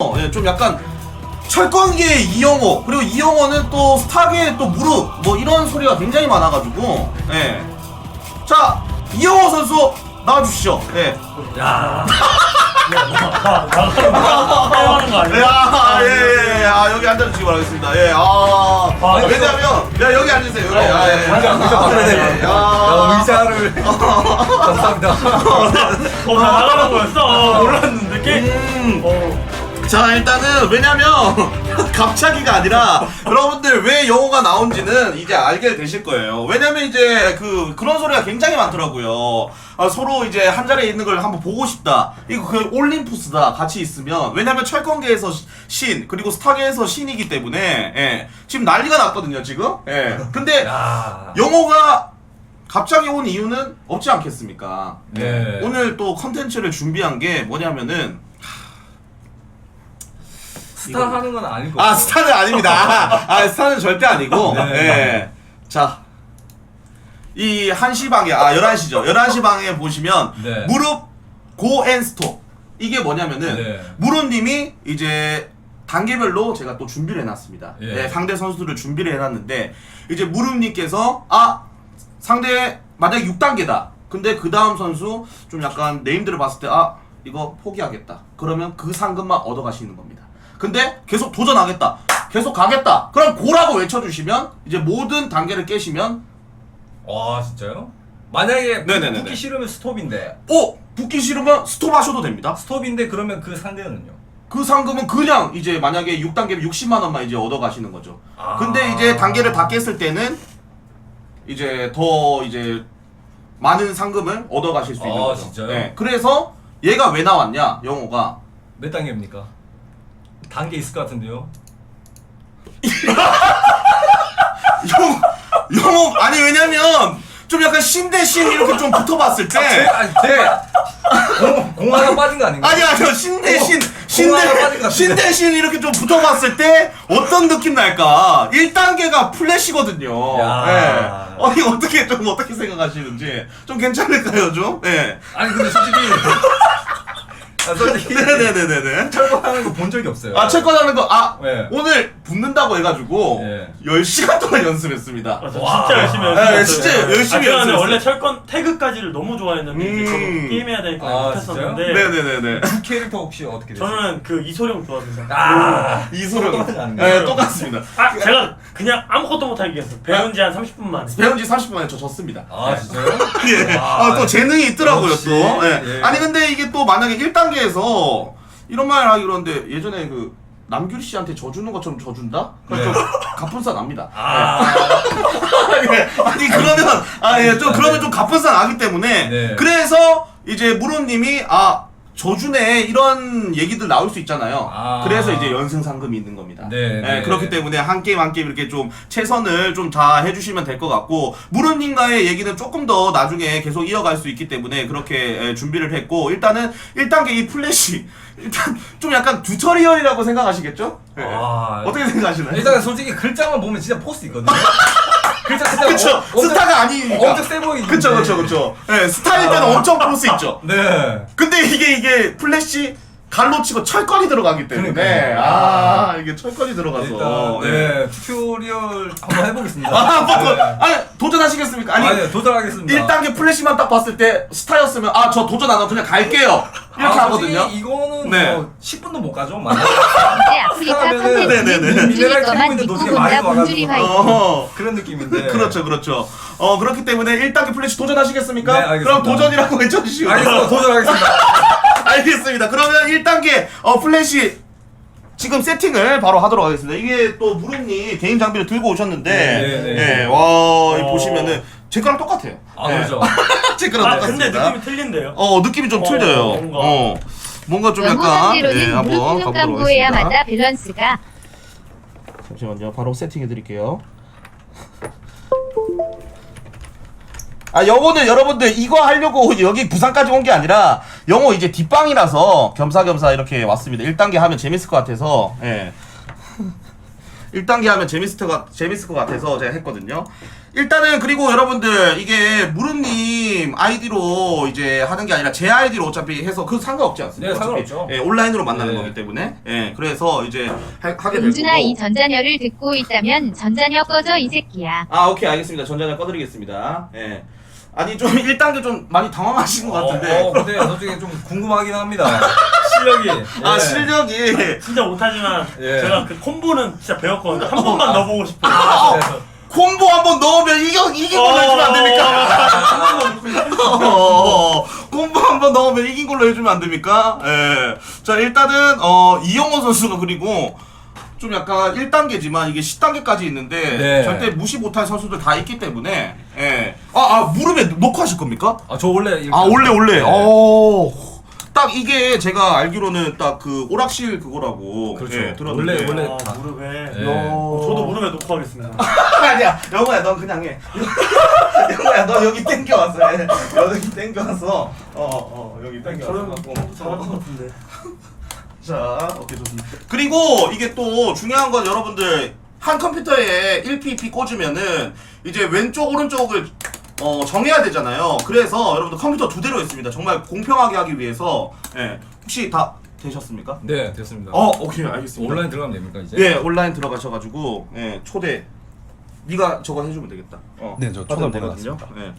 어, 예, 좀 약간 철권계의 이영호 그리고 이영호는 또 스타계의 또 무릎 뭐 이런 소리가 굉장히 많아가지고 예. 자 이영호 선수 나와주시죠. 예. 야. 야, 예, 예, 예. 아, 여기 앉아주시기 바라겠습니다. 예, 아. 아, 왜냐면, 야, 여기 앉으세요. 여기. 아, 예. 의자 의자 바꿔야 예, 돼. 야. 야, 의자를 감사합니다. 어, 나 나가는 거였어? 어, 몰랐는데 게임. 음. 어. 자, 일단은, 왜냐면, 갑자기가 아니라, 여러분들 왜 영어가 나온지는 이제 알게 되실 거예요. 왜냐면 이제, 그, 그런 소리가 굉장히 많더라고요. 아, 서로 이제 한 자리에 있는 걸 한번 보고 싶다. 이거 그 올림푸스다. 같이 있으면. 왜냐면 철권계에서 시- 신, 그리고 스타계에서 신이기 때문에, 예. 지금 난리가 났거든요, 지금. 예. 근데, 야. 영어가 갑자기 온 이유는 없지 않겠습니까? 네. 오늘 또 컨텐츠를 준비한 게 뭐냐면은 스타 하는 건 아니고. 아 스타는 아닙니다. 아 스타는 절대 아니고. 네. 네. 자. 이 1시 방에 아 11시죠. 11시 방에 보시면 네. 무릎 고앤 스톱. 이게 뭐냐면은 네. 무릎 님이 이제 단계별로 제가 또 준비를 해 놨습니다. 예. 네, 상대 선수들을 준비를 해 놨는데 이제 무릎 님께서 아 상대 만약에 6단계다. 근데 그 다음 선수 좀 약간 네임들을 봤을 때 아 이거 포기하겠다. 그러면 그 상금만 얻어 가시는 겁니다. 근데 계속 도전하겠다. 계속 가겠다. 그럼 고라고 외쳐주시면 이제 모든 단계를 깨시면 와 진짜요? 만약에 네네네네. 붙기 싫으면 스톱인데 오 붙기 싫으면 스톱하셔도 됩니다. 스톱인데 그러면 그 상대는요? 그 상금은 그냥 이제 만약에 6단계면 60만 원만 이제 얻어 가시는 거죠. 아. 근데 이제 단계를 다 깼을 때는 이제 더 이제 많은 상금을 얻어 가실 수 있는 아, 거죠. 진짜요? 네. 그래서 얘가 왜 나왔냐? 영어가 몇 단계입니까? 단계 있을 것 같은데요? 영 영어 아니 왜냐면 좀 약간 신 대신 이렇게 좀 붙어봤을 때 아니 제 공, 공 하나 빠진 거 아닌가? 아니 아니요 신 대신 신 공화가 빠진 것대 같은데. 신 대신 이렇게 좀 붙어봤을 때 어떤 느낌 날까? 1단계가 플래시거든요. 야. 예. 아니 어떻게 좀 어떻게 생각하시는지 좀 괜찮을까요 좀? 예. 아니 근데 솔직히 아, 솔직히 네네네네네. 철거하는 거 본 적이 없어요. 아 철권하는 거 아 네. 오늘 붙는다고 해가지고 네. 10시간 동안 연습했습니다. 아, 저 와. 진짜 열심히 네, 연습했어요. 진짜 열심히 아, 제가 근데 연습했어요. 원래 철권 태그까지를 너무 좋아했는데 이제 음. 저도 게임해야 되니까 아, 못했었는데 네네네네. 그 캐릭터 혹시 어떻게 되세요? 저는 그 이소룡 좋아합니다. 아 이소룡. 똑같지 않네. 네 똑같습니다. 아 제가 그냥 아무것도 못하게 했어요. 배운 지 한 30분 만에. 배운 지 30분 만에 저 졌습니다. 아 진짜요? 예. 아, 아, 또 재능이 있더라고요, 역시, 또. 예. 예. 아니, 근데 이게 또 만약에 1단계 에서 이런 말 하기 그러는데 예전에 그 남규리 씨한테 져주는 것처럼 져준다? 그럼 네. 좀 가뿐싸 납니다. 아 예. 아니, 그러면, 아, 예, 좀, 그러면 좀 가뿐싸 나기 때문에. 네. 그래서 이제 무로님이, 아, 저주네 이런 얘기들 나올 수 있잖아요. 아. 그래서 이제 연승 상금이 있는 겁니다. 네, 예, 네. 그렇기 때문에 한 게임 한 게임 이렇게 좀 최선을 좀 다 해주시면 될 것 같고 무릎님과의 얘기는 조금 더 나중에 계속 이어갈 수 있기 때문에 그렇게 예, 준비를 했고 일단은 1단계 이 플래시 일단 좀 약간 튜토리얼이라고 생각하시겠죠? 예. 아. 어떻게 생각하시나요? 일단 솔직히 글자만 보면 진짜 포스 있거든요. 진짜 그쵸 어, 엄청- 스타가 아니니까 엄청 세 보이는데. 그쵸 그쵸 그쵸 예, 스타일 때는 아. 엄청 포스 있죠 네. 근데 이게 이게 플래시 갈로 치고 철권이 들어가기 때문에 그러니까요. 아 이게 철권이 들어가서 일단 예. 네 튜토리얼 한번 해보겠습니다. 아, 더- 네. 아니 도전하시겠습니까? 아니, 아니 도전하겠습니다. 1단계 플래시만 딱 봤을 때 스타였으면 아 저 도전 안 하고 그냥 갈게요 이렇게 아, 하거든요 이거는 네. 뭐 10분도 못 가죠. 아프리카 컨텐츠는 네네네. 미네랄 캐고 있는데 믿고 많이 와가지고. 화이팅 어 그런 느낌인데. 그렇죠 그렇죠 어 그렇기 때문에 1단계 플래시 도전하시겠습니까? 네, 알겠습니다. 그럼 도전이라고 외쳐주시고 알겠습니다. 도전하겠습니다. 알겠습니다 그러면 1단계 어 플래시 지금 세팅을 바로 하도록 하겠습니다 이게 또 무릎님 개인 장비를 들고 오셨는데 네, 네, 네. 예, 와이 어. 보시면은 제 거랑 똑같아요 아 예. 그렇죠. 제 거랑 아 근데 똑같습니다 느낌이 틀린데요? 어 느낌이 좀 어, 틀려요. 뭔가. 어 뭔가 좀 약간 예, 상대로는 한번 무릎 가보도록 하겠습니다. 밸런스가 잠시만요. 바로 세팅해 드릴게요. 아 영어는 여러분들 이거 하려고 여기 부산까지 온 게 아니라 영어 이제 뒷방이라서 겸사겸사 이렇게 왔습니다. 1단계 하면 재밌을 것 같아서 예. 1단계 하면 재밌을 것, 같- 재밌을 것 같아서 제가 했거든요. 일단은 그리고 여러분들 이게 무르님 아이디로 이제 하는 게 아니라 제 아이디로 어차피 해서 그 상관없지 않습니까? 네, 어차피, 상관없죠. 예, 온라인으로 만나는 네. 거기 때문에 예, 그래서 이제 하, 하게 되고 용준아 이 전자녀를 듣고 있다면 전자녀 꺼져 이 새끼야. 아 오케이 알겠습니다 전자녀 꺼드리겠습니다 예. 아니 좀 1단계 좀 많이 당황하신 것 같은데 어, 근데 솔직히 좀 궁금하긴 합니다. 실력이. 아 예. 실력이 진짜 못하지만 예. 제가 그 콤보는 진짜 배웠거든요. 한 번만 넣어보고 싶어요. 그래서 콤보 한번 넣으면 이겨 이긴 걸로 해주면 안 됩니까? 어, 콤보 한번 넣으면 이긴 걸로 해주면 안 됩니까? 예. 자 일단은 어 이영호 선수가 그리고 좀 약간 1단계지만 이게 10단계까지 있는데 네. 절대 무시 못할 선수들 다 있기 때문에 예. 아, 아 무릎에 녹화하실 겁니까? 아, 저 원래 이렇게 아 원래 원래 네. 어. 딱 이게 제가 알기로는 딱 그 오락실 그거라고 그렇죠. 예, 들었는데 원래- 원래 아, 다- 무릎에. 예. 어, 저도 무릎에 놓고 하겠습니다. 아니야 영호야 넌 그냥 해 영호야 너 여기 땡겨왔어 예. 여기 땡겨왔어 어어 여기 저는 땡겨왔어 잘하는 것 같은데. 자 오케이 좋습니다 그리고 이게 또 중요한 건 여러분들 한 컴퓨터에 1pp 꽂으면은 이제 왼쪽 오른쪽을 어, 정해야 되잖아요 그래서 여러분들 컴퓨터 두 대로 있습니다 정말 공평하게 하기 위해서 예. 혹시 다 되셨습니까? 네, 됐습니다. 어 오케이 알겠습니다 온라인 들어가면 됩니까, 이제? 예, 온라인 들어가셔가지고 예, 초대. 네가 저거 해주면 되겠다. 어, 네, 저 초대 되거든요. 예.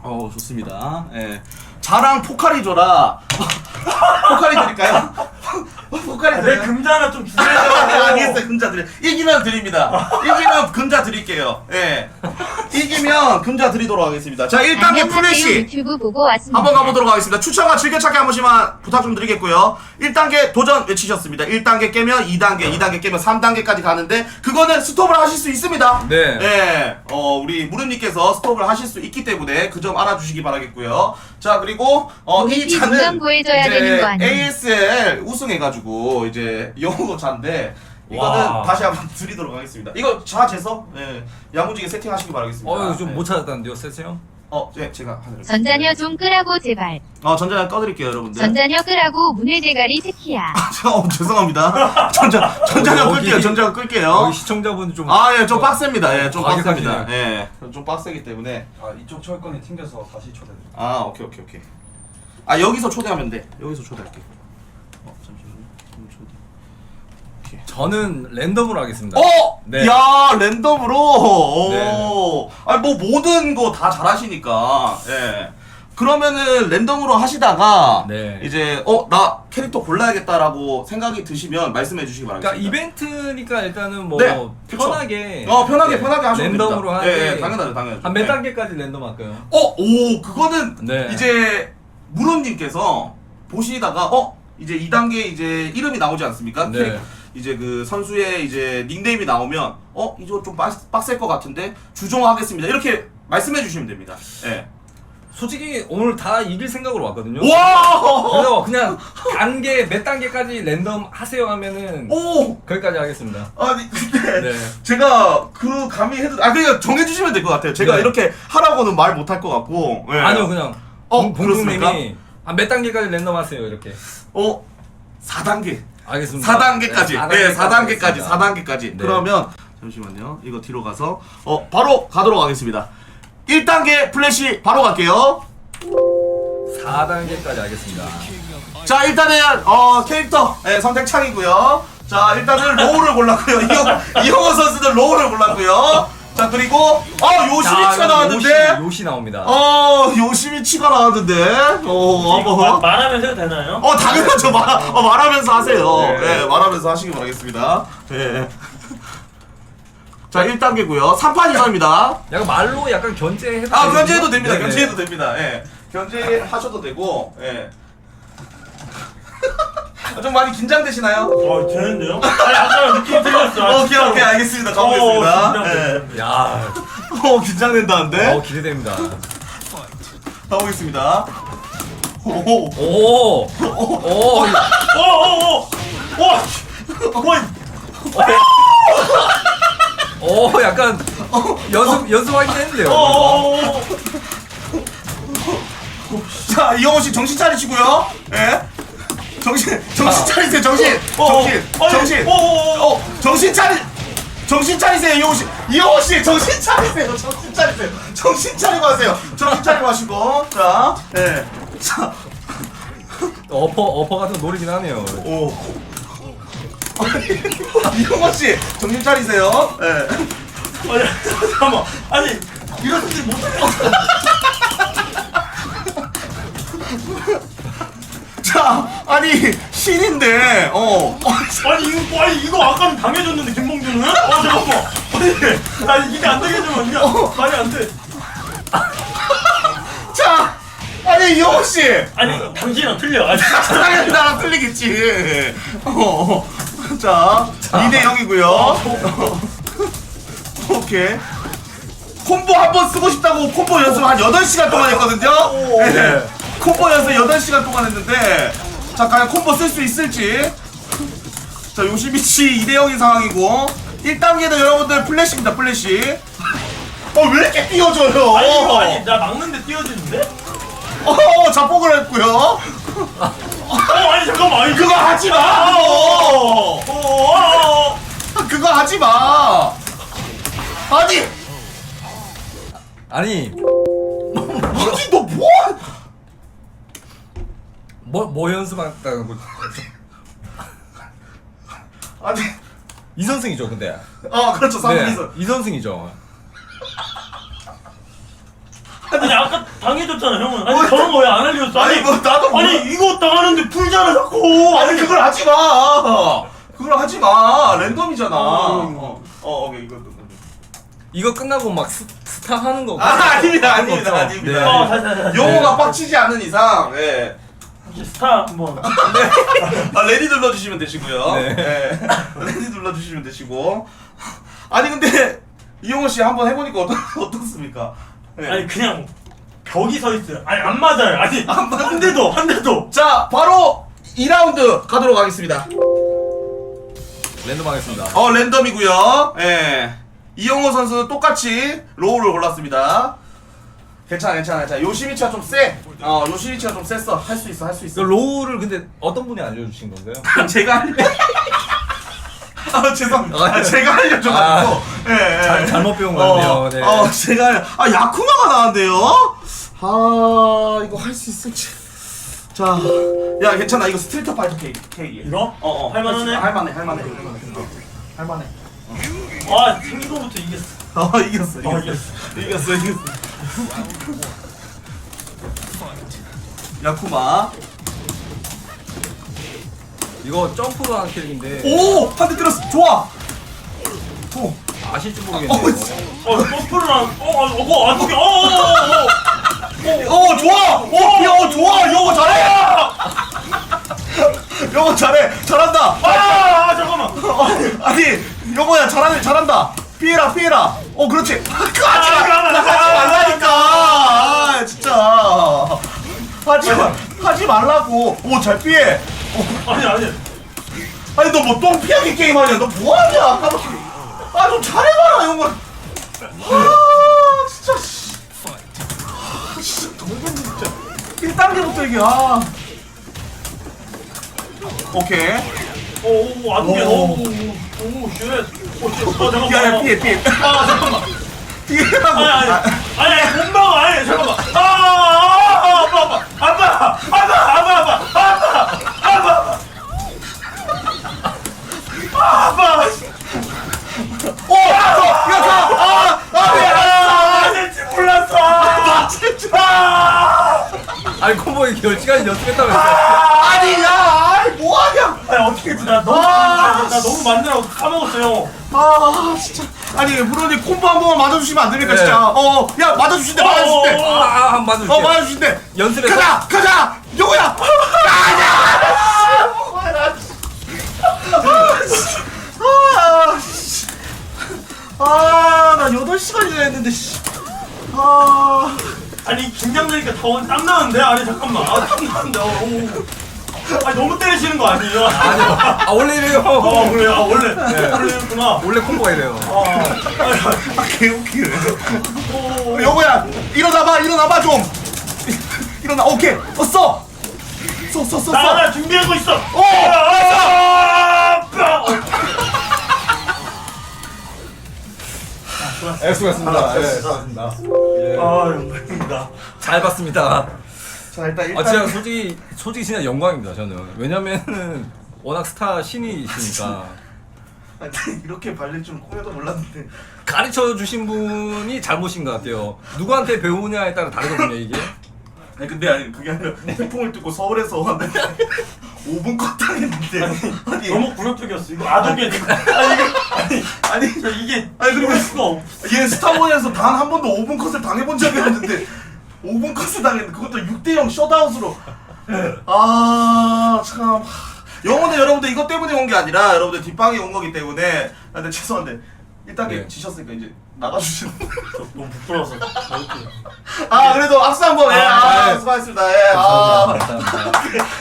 어 좋습니다. 예. 자랑 포카리 줘라. 포카리 드릴까요? 포카리 내 드려요? 금자 하나 좀 주세요. 알겠어요, 금자 드려. 이기면 드립니다. 이기면 금자 드릴게요. 예. 이기면 금자 드리도록 하겠습니다. 자, 1단계 안녕하세요 플래시. 유튜브 보고 왔습니다. 한번 가보도록 하겠습니다. 추천과 즐겨찾기 한 번씩만 부탁 좀 드리겠고요. 1단계 도전 외치셨습니다. 1단계 깨면 2단계, 2단계 깨면 3단계까지 가는데 그거는 스톱을 하실 수 있습니다. 네. 예, 어, 우리 무릎님께서 스톱을 하실 수 있기 때문에 그 점 알아주시기 바라겠고요. 자, 그리고 어, 이거 아니에요? ASL 우승해가지고 이제 영어 차인데 이거는 와. 다시 한번 드리도록 하겠습니다. 이거 자 재서 예, 야무지게 세팅하시기 바라겠습니다. 어, 이거 좀 예. 못 찾았다는데요, 세세요? 어, 예, 제가 하도록 전자녀 좀 끄라고 제발. 어, 전자녀 꺼드릴게요, 여러분들. 전자녀 끄라고 문의 대가리 새끼야. 어, 죄송합니다. 전자, 전자녀 여기- 끌게요, 전자녀 끌게요. 여기 시청자분 좀. 아, 예, 좀 빡셉니다. 예, 좀. 빡셉니다. 예, 좀 빡세기 때문에. 아, 이쪽 철권이 튕겨서 다시 초대드릴게요. 아, 오케이, 오케이, 오케이. 아, 여기서 초대하면 돼. 여기서 초대할게. 어, 잠시만요. 좀 초대. 오케이. 저는 랜덤으로 하겠습니다. 어! 네. 야, 랜덤으로! 오. 네. 아, 뭐, 모든 거 다 잘하시니까. 예. 그러면은 랜덤으로 하시다가 네. 이제 어 나 캐릭터 골라야겠다라고 생각이 드시면 말씀해 주시기 바랍니다. 그러니까 이벤트니까 일단은 뭐 네, 그쵸. 편하게 어 편하게 네, 편하게 하시면 랜덤으로 됩니다. 하는데 예, 예, 당연하죠, 당연하죠. 한 몇 예. 단계까지 랜덤 할까요? 어, 오, 그거는 네. 이제 무론님께서 보시다가 어 이제 2단계 이제 이름이 나오지 않습니까? 네. 이제 그 선수의 이제 닉네임이 나오면 어 이거 좀 빡, 빡셀 것 같은데 주종하겠습니다. 이렇게 말씀해 주시면 됩니다. 예. 솔직히 오늘 다 이길 생각으로 왔거든요. 와! 그래서 그냥 단계 몇 단계까지 랜덤 하세요 하면은 오! 거기까지 하겠습니다. 아니 근데 네. 제가 그 감히 해도 아 그냥 정해주시면 될 것 같아요. 제가 네. 이렇게 하라고는 말 못 할 것 같고. 예. 아니요 그냥 어, 공- 그렇습니까? 한몇 단계까지 랜덤 하세요 이렇게. 어 4단계. 알겠습니다. 4단계까지. 네, 4단계까지. 하겠습니다. 4단계까지. 네. 그러면 잠시만요. 이거 뒤로 가서 어 바로 가도록 하겠습니다. 1단계 플래시 바로 갈게요. 4단계까지 하겠습니다. 자, 일단은 어 캐릭터 예, 선택 창이고요. 자, 일단은 로우를 골랐고요. 이영 이영호 선수는 로우를 골랐고요. 자, 그리고 어 요시미치가 자, 나왔는데 요시, 요시 나옵니다. 어 요시미치가 나왔는데 어 한번 말하면서 해도 되나요? 어 당연하죠 말 어, 말하면서 하세요. 네. 예, 말하면서 하시기 바라겠습니다. 예. 자 1단계고요. 3판 이상입니다. 약간 말로 약간 견제해도 아 되거든요? 견제해도 됩니다. 네네. 견제해도 됩니다. 예. 견제하셔도 되고. 예. 좀 많이 긴장되시나요? 어, 되는데요? 아니, 아까 느낌이 틀렸어. 아, 오케이 진짜로. 오케이 알겠습니다. 어, 가보겠습니다. 예. 야, 어 긴장된다는데. 어 기대됩니다. 가보겠습니다. 오. 오, 오, 오, 오, 오! 오! 오! 오, 약간 연습 연습하긴 했는데요. 오! 오! 자 이영호 씨 정신 차리시고요. 예. 정신 정신 차리세요. 정신 어, 정신 어, 정신. 오! 오! 오! 어 정신 차리 정신 차리세요 이영호 씨. 이영호 씨 정신 차리세요. 정신 차리세요. 정신 차리고 하세요. 정신 차리고 하시고 자, 예, 자, 어퍼 어퍼 같은 거 노리긴 하네요. 오. 이영호 씨 정신 차리세요. 예. 아니 잠깐만 아니 이렇게 못해 자, 아니 신인데, 어. 아니 이거 아니 이거 아까는 당해줬는데 김봉준은? 어 잠깐만 아니 아니 이게 안 당해주면 이게 말이 안 돼 자, 아니 이영호 씨. 아니 당신이랑 틀려 아니 당연히 나랑 틀리겠지. 어. 자, 2대 0이고요. 오케이. 콤보 한 번 쓰고 싶다고 콤보 연습 한 8시간 동안 했거든요. 네. 콤보 연습 8시간 동안 했는데 자, 과연 콤보 쓸 수 있을지. 자, 요시미치 2대 0인 상황이고 1단계는 여러분들 플래시입니다, 플래시. 어, 왜 이렇게 띄워줘요? 아니 이거 아니 나 막는데 띄워지는데? 어, 자폭을 했고요. 어 아니 잠깐만 아니 그거 하지 마! 어. 어, 어, 어. 그거 하지 마! 아니! 아니 아니, 너 뭐? 뭐 뭐 연습한다는 거 아니, 이선승이죠 근데. 아, 그렇죠, 네 상민선. 이선승이죠. 아니 아까 당해줬잖아 형은 아니 뭐- 저런 거 왜 안 알려줬어 아니, 뭐, 나도 몰라. 아니 이거 당하는데 풀잖아 자꾸 아니, 그걸 하지 마! 그걸 하지 마! 랜덤이잖아. 어. 어, 어, 오케이, 이거. 이거. 이거 끝나고 막 스, 스타 하는 거. 아, 아닙니다, 아닙니다? 아닙니다. 네. 어 다시 다시 다시 용어가 빡치지 않은 이상, 예. 스타 한번 아, 레디 눌러주시면 되시고요. 네. 예. 레디 눌러주시면 되시고. 아니, 근데, 이용호 씨 한번 해보니까 어떻, 어떻습니까? 예. 아니 그냥 벽이 서 있어요 아니 안 맞아요 아니 한 대도 한 대도 자, 바로 2라운드 가도록 하겠습니다. 랜덤 하겠습니다. 어, 랜덤이고요. 예. 이영호 선수는 똑같이 로우를 골랐습니다. 괜찮아, 괜찮아, 괜찮아. 요시미치가 좀 세. 어, 요시미치가 좀 셌어. 할 수 있어, 할수그 있어. 로우를 근데 어떤 분이 알려주신 건가요? 제가 알려. 아, 죄송합니다. 아, 제가 알려줘가지고. 예, 예. 잘- 잘못 배운 것 어, 같네요. 네. 어, 제가. 아, 야쿠마가 나왔네요? 아, 이거 할 수 있을지. 자, 야, 괜찮아. 이거 스트리트 파이터 케이크. 케이크. 이거? 어, 어. 할 만하네? 할만해, 할만해. 어, 할만해. 아 생긴 거부터 이겼어 어, 이겼어, 어, 이겼어. 이겼어, 이겼어. 야쿠마. 이거 점프로 하는 캐릭인데 오! 한대 때렸어. 좋아! 오. 아실지 어, 모르겠네요. 씨. 어 점프를 안 어, 어, 어, 안 죽여 어 어 어 어 어, 좋아! 오, 야, 어, 좋아! 영어 잘해! 영어 잘해! 잘한다! 아 잠깐만 아니, 영어야, 잘하네, 잘한다! 피해라, 피해라! 어, 그렇지! 하지 마! 아, 나 하지 말라니까! 아, 진짜! 하지 마! 하지 말라고! 오, 잘 피해! 아니 아니 아니, 너 뭐 똥 피하기 게임 하냐? 너 뭐하냐? 아까부터. 아, 좀 잘해봐라, 영어! 아, 진짜, 씨. 아, 진짜, 동생 진짜. 1단계부터 이게, 아. 오케이. 오안 오. 오오쉣 어 잠깐만 야, 야, 피해, 피해. 아 잠깐만 피해라고. 아니 아니 아, 아니 아니 본방 아니 잠깐만 아, 아, 맞아주시면 안 됩니까, 네. 진짜? 어, 야, 맞아주신대, 맞아주신대! 어, 아, 아, 한번 어. 맞아주신대! 연습해서 가자! 가자! 영호야! 아니야! 아, 나 8시간이나 했는데, 씨. 아, 아니 긴장되니까 더땀 나는데 아니 잠깐만 아 땀 나는데 어, 어. 아니 너무 때리시는 거 아니에요? 아니요. 아 원래 이래요. 어 그래요 아, 원래 원래였구나 원래 콤보가 이래요. 아, 아, 개웃기네. 어, 영호야, 일어나봐, 일어나봐, 좀! 일어나, 오케이! 어, 써! 써, 써, 써, 나 써! 하나 준비하고 있어 어! 아, 아빠! 예, 수고하셨습니다. 예. 수고하셨습니다. 예. 아 영광입니다. 잘 봤습니다. 자 일단 아 일단 진짜 솔직히 솔직히 진짜 영광입니다 저는. 왜냐면은 워낙 스타 신이시니까 아니, 이렇게 발릴 줄은 꿈에도 몰랐는데 가르쳐 주신 분이 잘못인 것 같아요. 누구한테 배우냐에 따라 다르거든요 이게. 아니 근데 아니 그게 아니라 태풍을 뚫고 서울에서 왔는데 5분 컷 당했는데 아니 너무 굴욕적이었어. 이거 아동이 아니 이게 아니 아니 저 이게 아니, 그리고 이럴 수가 없. 얘 스타원에서 단 한 번도 5분 컷을 당해본 적이 없는데 5분 컷을 당했는데 그것도 6대0 셧아웃으로 아참 영어는 여러분들 이것 때문에 온 게 아니라 여러분들 뒷방에 온 거기 때문에 아, 근데 죄송한데 1단계 네. 지셨으니까 이제 나가주시는 저 너무 부끄러워서. 아 그래도 악수 한번 예, 아, 아, 네. 수고하셨습니다 예, 아. 감사합니다.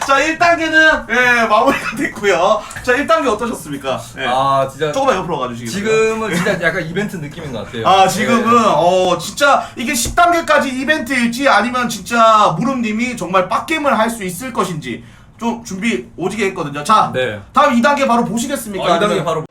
자 1단계는 예, 마무리가 됐고요 자 1단계 어떠셨습니까? 예. 아 진짜 조금만 옆으로 가주시겠어요? 지금은 진짜 약간 이벤트 느낌인 것 같아요. 아 지금은 예. 어 진짜 이게 10단계까지 이벤트일지 아니면 진짜 무릎님이 정말 빡게임을 할 수 있을 것인지 좀 준비 오지게 했거든요 자 네. 다음 2단계 바로 보시겠습니까? 어, 2단계 아니면- 바로